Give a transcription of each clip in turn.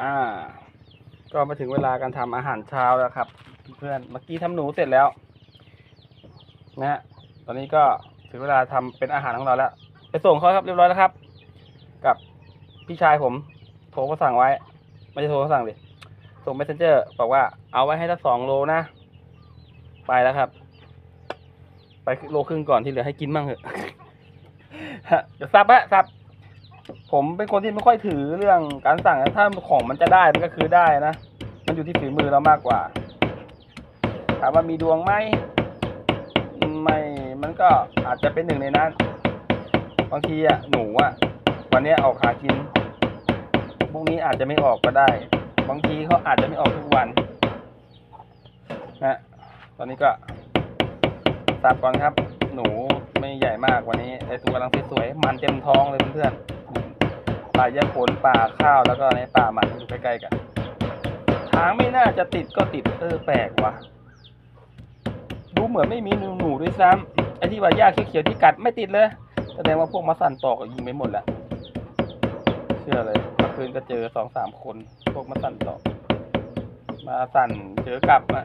อ่า ก็มาถึงเวลาการทำอาหารเช้าแล้วครับ เพื่อนเมื่อกี้ทำหนูเสร็จแล้ว นะฮะตอนนี้ก็ถึงเวลาทำเป็นอาหารของเราแล้ว ไปส่งเขาครับเรียบร้อยแล้วครับ กับพี่ชายผมโทรมาสั่งไว้ ไม่ใช่โทรมาสั่งดิส่ง messenger บอกว่าเอาไว้ให้ทั้งสองโลนะ ไปแล้วครับ ไปโลครึ่งก่อนที่เหลือให้กินมั่งเถอะฮะเดี๋ยวซับฮะซับ ผมเป็นคนที่ไม่ค่อยถือเรื่องการสั่งถ้าของมันจะได้มันก็คือได้นะ มันอยู่ที่ฝีมือเรามากกว่า ถามว่ามีดวงไหมไม่มันก็อาจจะเป็นหนึ่งในนั้นบางทีอะหนูอะวันนี้ออกหากินพรุ่งนี้อาจจะไม่ออกก็ได้ บางทีเขาอาจจะไม่ออกทุกวันนะตอนนี้ก็สับก่อนครับ หนูไม่ใหญ่มากวันนี้ไอตัวกำลังสวยๆมันเต็มท้องเลยเพื่อนๆ ป่ายะผลป่าข้าวแล้วก็ในป่ามันอยู่ใกล้ๆกันทางไม่น่าจะติดก็ติดเออแปลกว่ะดูเหมือนไม่มีหนูหนูด้วยซ้ำไอที่ว่าหญ้าเขียวๆที่กัดไม่ติดเลยแสดงว่าพวกมาสันตอกยิงไปหมดแล้วเชื่อเลยเมื่อคืนก็เจอสองสามคน พวกมาสันตอก มาสันเจอกลับอะ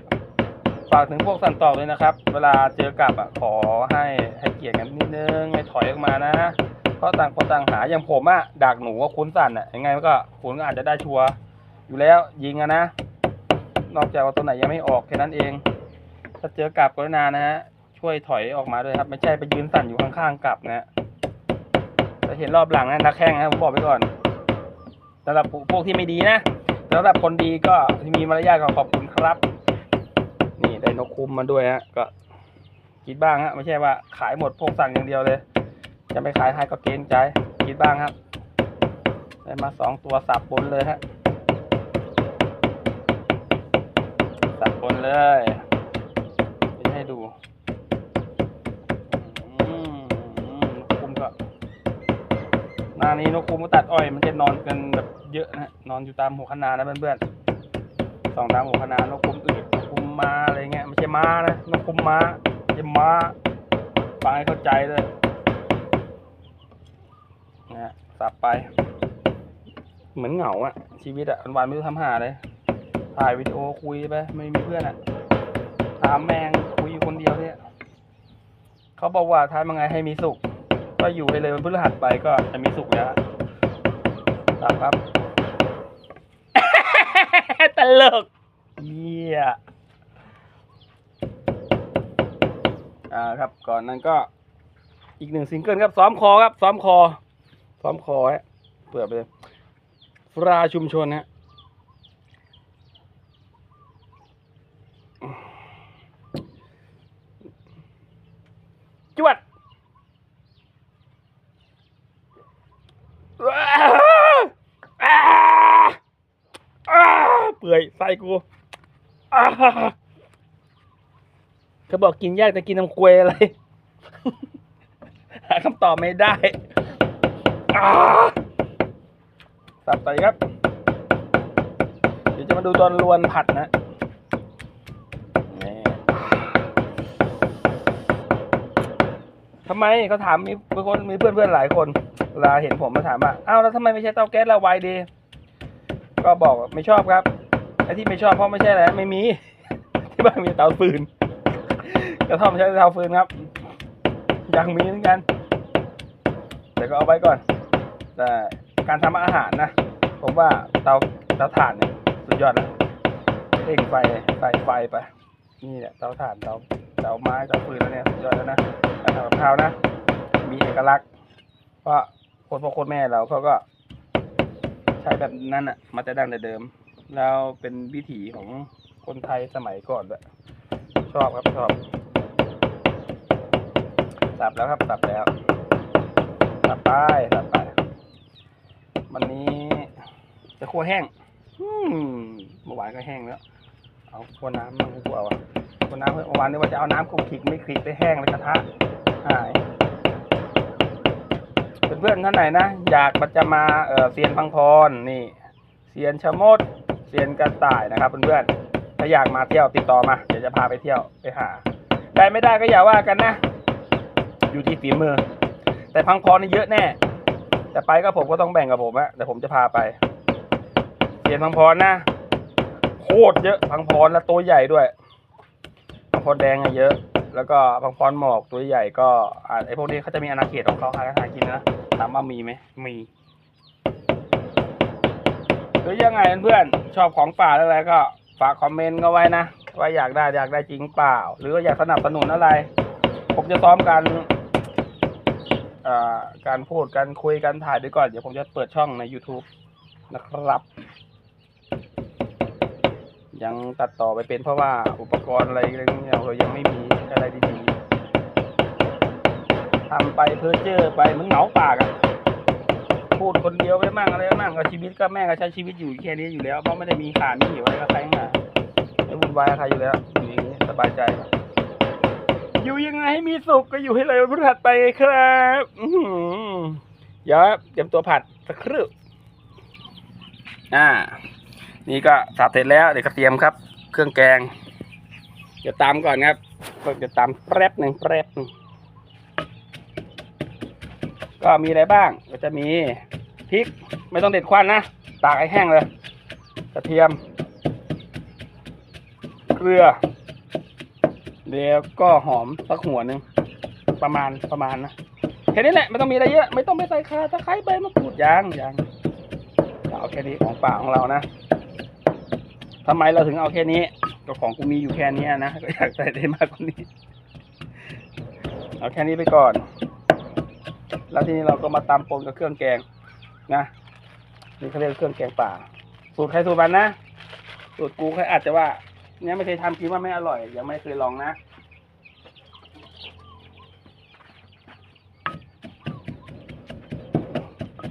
ฝากถึงพวกสันตอกเลยนะครับ เวลาเจอกลับอะขอให้ให้เกียรติกันนิดนึงให้ถอยออกมานะ ราะต่างคนต่างหาอย่างผมอะดักหนูว่าคุ้นสั่นอะยังไงมันก็คุณก็อาจจะได้ชัวร์อยู่แล้วยิงอะนะ นอกจากว่าตัวไหนยังไม่ออกแค่นั้นเอง ถ้าเจอกลับกรุณานะฮะช่วยถอยออกมาด้วยครับ ไม่ใช่ไปยืนสั่นอยู่ข้างๆกลับนะจะเห็นรอบหลังนะนักแข่งนะผมบอกไปก่อนสำหรับพวกที่ไม่ดีนะสำหรับคนดีก็ที่มีมารยาทก็ขอบคุณครับ นี่ได้นกคุมมาด้วยฮะก็คิดบ้างฮะไม่ใช่ว่าขายหมดพวกสั่งอย่างเดียวเลย จะไม่ขายให้ก็เกรงใจคิดบ้างครับได้มาสองตัวสับบนเลยฮะสับบนเลยให้ดูนกคุ้มก็หน้านี้นกคุ้มก็ตัดอ้อยมันจะนอนกันแบบเยอะนะนอนอยู่ตามหัวคนานะเพื่อนๆสองตามหัวคนานกคุ้มอื่นกคุ้มมาอะไรเงี้ยไม่ใช่ม้านะนกคุ้มม้าไม่ใช่ม้าฟังให้เข้าใจเลยนะฮะ สับไป เหมือนเหงาอะชีวิตอะวันๆไม่รู้ทำหาเลยถ่ายวิดีโอคุยไปไม่มีเพื่อนอะถามแมงคุยอยู่คนเดียวเนี่ยเขาบอกว่าทำยังไงให้มีสุข ก็อยู่ไปเลยวันพฤหัสไปก็จะมีสุขแล้วครับครับตลกเยี่ยอ่าครับก่อนนั้นก็อีกหนึ่งซิงเกิลครับซ้อมคอครับซ้อมคอ ซ้อมคอฮะเปิดไปเลยฟราชุมชนฮะจวดเปื่อยใส่กูเขาบอกกินยากแต่กินน้ำควยอะไร หาคำตอบไม่ได้ สับไปครับ เดี๋ยวจะมาดูตอนลวนผัดนะทำไมเขาถามมีคนมีเพื่อนเพื่อนๆหลายคนเวลาเห็นผมมาถามว่าอ้าวแล้วทำไมไม่ใช้เตาแก๊สละไวดี ก็บอกไม่ชอบครับไอ้ที่ไม่ชอบเพราะไม่ใช่อะไรไม่มี ที่บ้านมีเตาฟืนกระท่อมใช้เตาฟืนครับ ยังมีเหมือนกัน แต่ก็เอาไว้ก่อน แต่การทำอาหารนะ ผมว่าเตาเตาถ่านเนี่ยสุดยอดนะเร่งไฟใส่ไฟไป นี่แหละเตาถ่านเตาเตาไม้เตาฟืนแล้วเนี่ยสุดยอดแล้วนะการทำกับข้าวนะ มีเอกลักษณ์ เพราะคนพ่อคนแม่เราเขาก็ ใช้แบบนั้นอะ มาแต่ดั้งแต่เดิม แล้วเป็นวิถีของคนไทยสมัยก่อนด้วยชอบครับชอบสับแล้วครับสับแล้วสับไปสับไป วันนี้จะคั่วแห้งเมื่อวานก็แห้งแล้ว เอาคั่วน้ำมั่งดีกว่าว่ะคั่วน้ำเมื่อวานนี้ว่าจะเอาน้ำคลุกคลิกไม่คลิกไปแห้งเลยกระทะหายเพื่อนๆท่านไหนนะอยากมันจะมาเออเซียนพังพรนี่เซียนชะมดเซียนกระต่ายนะครับเพื่อนๆถ้าอยากมาเที่ยวติดต่อมาเดี๋ยวจะพาไปเที่ยวไปหาได้ไม่ได้ก็อย่าว่ากันนะ อยู่ที่ฝีมือ แต่พังพรนี่เยอะแน่ แต่ไปก็ผมก็ต้องแบ่งกับผมอะแต่ผมจะพาไปเสียนพังพรนะโคตรเยอะพังพรแล้วตัวใหญ่ด้วยพังพรแดงอะเยอะ แล้วก็พังพรหมอกตัวใหญ่ก็ไอพวกนี้เขาจะมีอาณาเขตของเขาหาอาหารกินนะถามว่ามีไหมมีหรือยังไงเพื่อนชอบของป่าอะไรก็ฝากคอมเมนต์ก็ไว้นะว่าอยากได้อยากได้จริงเปล่า หรือว่าอยากสนับสนุนอะไร ผมจะซ้อมกัน การพูดการคุยการถ่ายด้วยก่อน เดี๋ยวผมจะเปิดช่องใน YouTube นะครับ ยังตัดต่อไปเป็นเพราะว่าอุปกรณ์อะไรเนี่ยเรายังไม่มีอะไรดีๆทำไปเพ้อเจ้อไปมันเหงาปากอะพูดคนเดียวไปมั่งอะไรมั่งก็ชีวิตก็แม่ก็ใช้ชีวิตอยู่แค่นี้อยู่แล้วเพราะไม่ได้มีขาดไม่หิวอะไรกับใครมาไม่วุ่นวายใครอยู่แล้วอยู่อย่างนี้สบายใจ อยู่ยังไงให้มีสุขก็อยู่ให้เลยวันพฤหัสไปครับเดี๋ยวเตรียมตัวผัดสักครู่อ่า นี่ก็สับเสร็จแล้วเดี๋ยวก็เตรียมครับ เครื่องแกงเดี๋ยวตามก่อนครับเดี๋ยวตามแป๊บหนึ่งแป๊บหนึ่งก็มีอะไรบ้าง ก็จะมีพริกไม่ต้องเด็ดควันนะ ตากให้แห้งเลย กระเทียม เกลือ แล้วก็หอมสักหัวหนึ่งประมาณประมาณนะแค่นี้แหละไม่ต้องมีอะไรเยอะไม่ต้องไปใส่ข่าตะไคร้ใบมะกรูดยางยางเอาแค่นี้ของป่าของเรานะทำไมเราถึงเอาแค่นี้ก็ของกูมีอยู่แค่นี้นะก็อยากใส่ได้มากกว่านี้ เอาแค่นี้ไปก่อน แล้วทีนี้เราก็มาตำปนกับเครื่องแกงนะนี่เขาเรียกเครื่องแกงป่า สูตรใครสูตรมันนะสูตรกูใครอาจจะว่า เนี่ยไม่เคยทำคิดว่าไม่อร่อย ยังไม่เคยลองนะ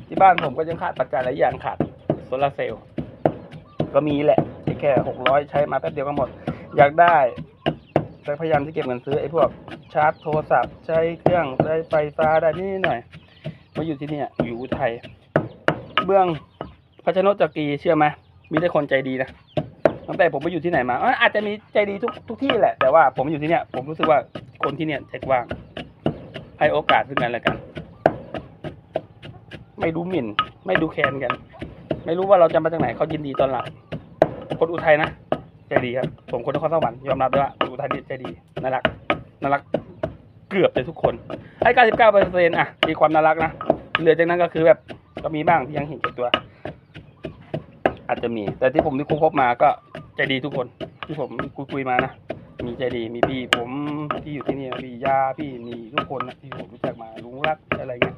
ที่บ้านผมก็ยังขาดปัจจัยหลายอย่างขาดโซลาร์เซลล์ก็มีแหละแค่หกร้อยใช้มาแป๊บเดียวก็หมด อยากได้แต่พยายามที่เก็บเงินซื้อไอ้พวกชาร์จโทรศัพท์ ใช้เครื่องใช้ไฟฟ้าได้นิดหน่อยมาอยู่ที่เนี่ยอยู่อุทัยเบื้องพัชนจักรีเชื่อไหมมีแต่คนใจดีนะ ตั้งแต่ผมไปอยู่ที่ไหนมาเอ้ยอาจจะมีใจดีทุกทุกที่แหละ แต่ว่าผมอยู่ที่เนี่ยผมรู้สึกว่าคนที่เนี่ยใจกว้าง ให้โอกาสซึ่งกันและกัน ไม่ดูหมิ่น ไม่ดูแคลนกัน ไม่รู้ว่าเราจะมาจากไหนเขายินดีตอนรับคนอุทัยนะใจดีครับ ผมคนนครสวรรค์ยอมรับด้วยว่าอุทัยนี่ใจดีน่ารักน่ารักเกือบจะทุกคนให้เก้าสิบเก้าเปอร์เซ็นต์อะมีความน่ารักนะเหลือจากนั้นก็คือแบบก็มีบ้างที่ยังเห็นตัว อาจจะมี แต่ที่ผมที่คุยพบมาก็ใจดีทุกคนที่ผมคุยคุยมานะมีใจดีมีพี่ผมที่อยู่ที่นี่พี่ยาพี่มีทุกคนนะที่ผมรู้จักมาลุงรักอะไรเงี้ย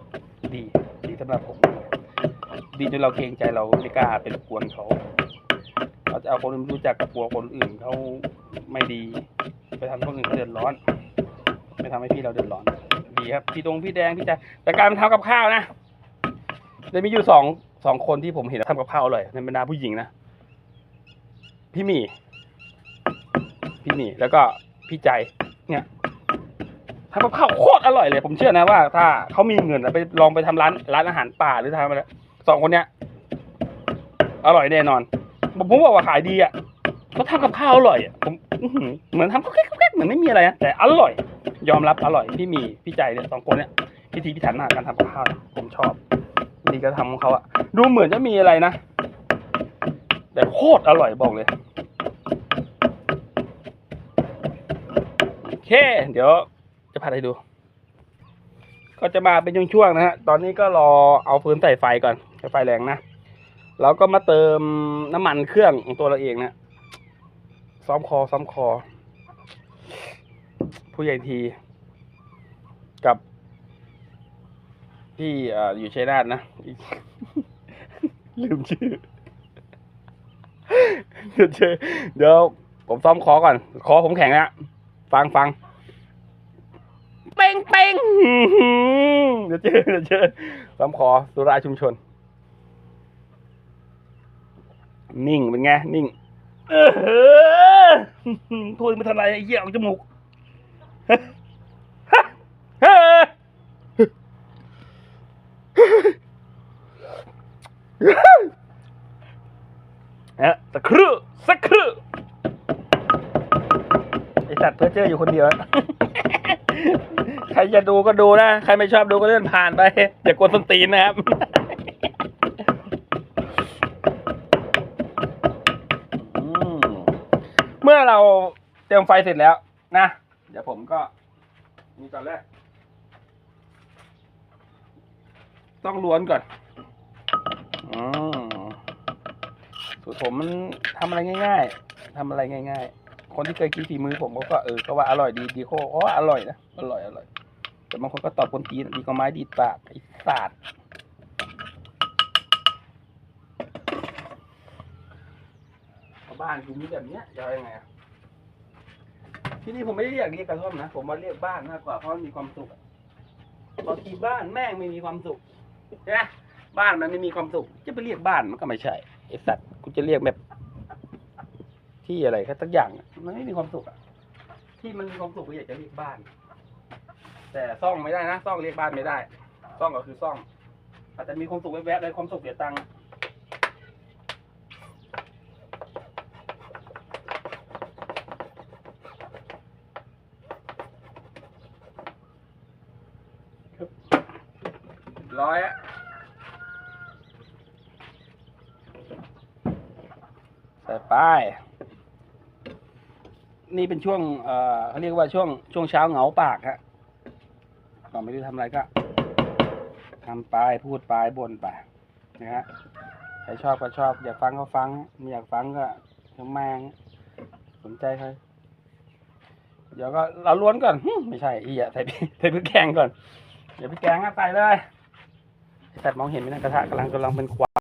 ดีดีสำหรับผมดีจนเราเกรงใจเราไม่กล้าไปรบกวนเขาเราจะเอาคนรู้จักกับกลัวคนอื่นเขาไม่ดี ไปทำให้คนอื่นเขาเดือดร้อน ไม่ทำให้พี่เราเดือดร้อน ดีครับ พี่ตรงพี่แดงพี่แจ๊แต่การทำกับข้าวนะจะมีอยู่สอง สองคนที่ผมเห็นทำกับข้าวอร่อยในบรรดาผู้หญิงนะ พี่หมี่พี่หมี่แล้วก็พี่ใจ เนี่ยทำกับข้าวโคตรอร่อยเลย ผมเชื่อนะว่า ถ้าเขามีเงินไปลองไปทำร้านร้านอาหารป่าหรือทำอะไรสองคนเนี้ยอร่อยแน่นอนผมบอกว่าขายดีอะเขาทำกับข้าวอร่อยอะผมเหมือนทำแก๊กๆเหมือนไม่มีอะไรนะแต่อร่อย ยอมรับอร่อยพี่มีพี่ใจเนี่ยสองคนเนี่ยพิธีพิถันมากการทำกับข้าวผมชอบีการทำของเขาอะดูเหมือนจะมีอะไรนะ แต่โคตรอร่อยบอกเลยโอเค เดี๋ยวจะพาไปดู ก็จะมาเป็นช่วงๆนะฮะ ตอนนี้ก็รอเอาฟืนใส่ไฟก่อนใส่ไฟแรงนะแล้วก็มาเติมน้ำมันเครื่องของตัวเราเองนะซ้อมคอซ้อมคอ ผู้ใหญ่ทีกับ ที่อ่าอยู่ชัยนาทนะ ลืมชื่อเดี๋ยวเจอเดี๋ยวผมซ้อมคอก่อน คอผมแข็งแล้วฟังฟังเป้งเป้งอื้อหือเดี๋ยวเจอเดี๋ยวเจอซ้อมคอสุราชุมชน นิ่งเป็นไง นิ่ง เออเฮ้อพูดไม่ทันไรไอ้เหี้ยออกจมูกเฮ้อ ฮะสักครู่สักครู่ไอสัตว์เพอเจออยู่คนเดียว ใครจะดูก็ดูนะ ใครไม่ชอบดูก็เลื่อนผ่านไป อย่ากวนส้นตีนนะครับ เมื่อเราเตรียมไฟเสร็จแล้วนะ เดี๋ยวผมก็ มีตอนแรก ต้องล้วนก่อนอสูตรผมมันทำอะไรง่าย ๆทำอะไรง่าย ๆ คนที่เคยกินฝีมือผมเขาก็เออก็ว่าอร่อยดีดีโคอ๋ออร่อยนะอร่อยอร่อยแต่บางคนก็ตอบคนตีนดีกว่าไม้ดีดปากไอ้ศาสตร์บ้านคุณมีแบบเนี้ยจะยังไงอะที่นี่ผมไม่ได้เรียกเรียกกระท่อมนะ ผมมาเรียกบ้านมากกว่าเพราะมีความสุขอะบางทีบ้านแม่งไม่มีความสุข ใช่ไหมบ้านมันไม่มีความสุข จะไปเรียกบ้านมันก็ไม่ใช่ไอ้สัตว์กูจะเรียกแบบ ที่อะไรก็สักอย่างอะมันไม่มีความสุขอะที่มันมีความสุขก็อยากจะเรียกบ้าน แต่ซ่องไม่ได้นะซ่องเรียกบ้านไม่ได้ซ่องก็คือซ่อง อาจจะมีความสุขแวบๆเลยความสุขเสียตังค์ครับร้อยอะใส่ป้าย นี่เป็นช่วงเอ่อเขาเรียกว่าช่วงช่วงเช้าเหงาปากฮะก่อนไม่ได้ทำอะไรก็ทำไปพูดไปบ่นไปนะฮะใครชอบก็ชอบ อยากฟังก็ฟังไม่อยากฟังก็ยังแมงสนใจใครเดี๋ยวก็เราล้วนก่อนไม่ใช่อีอะใส่ใส่พริกแกงก่อน เดี๋ยวพริกแกงอะใส่เลยไอ้สัตว์มองเห็นไหมนะกระทะกำลังกำลังเป็นควัน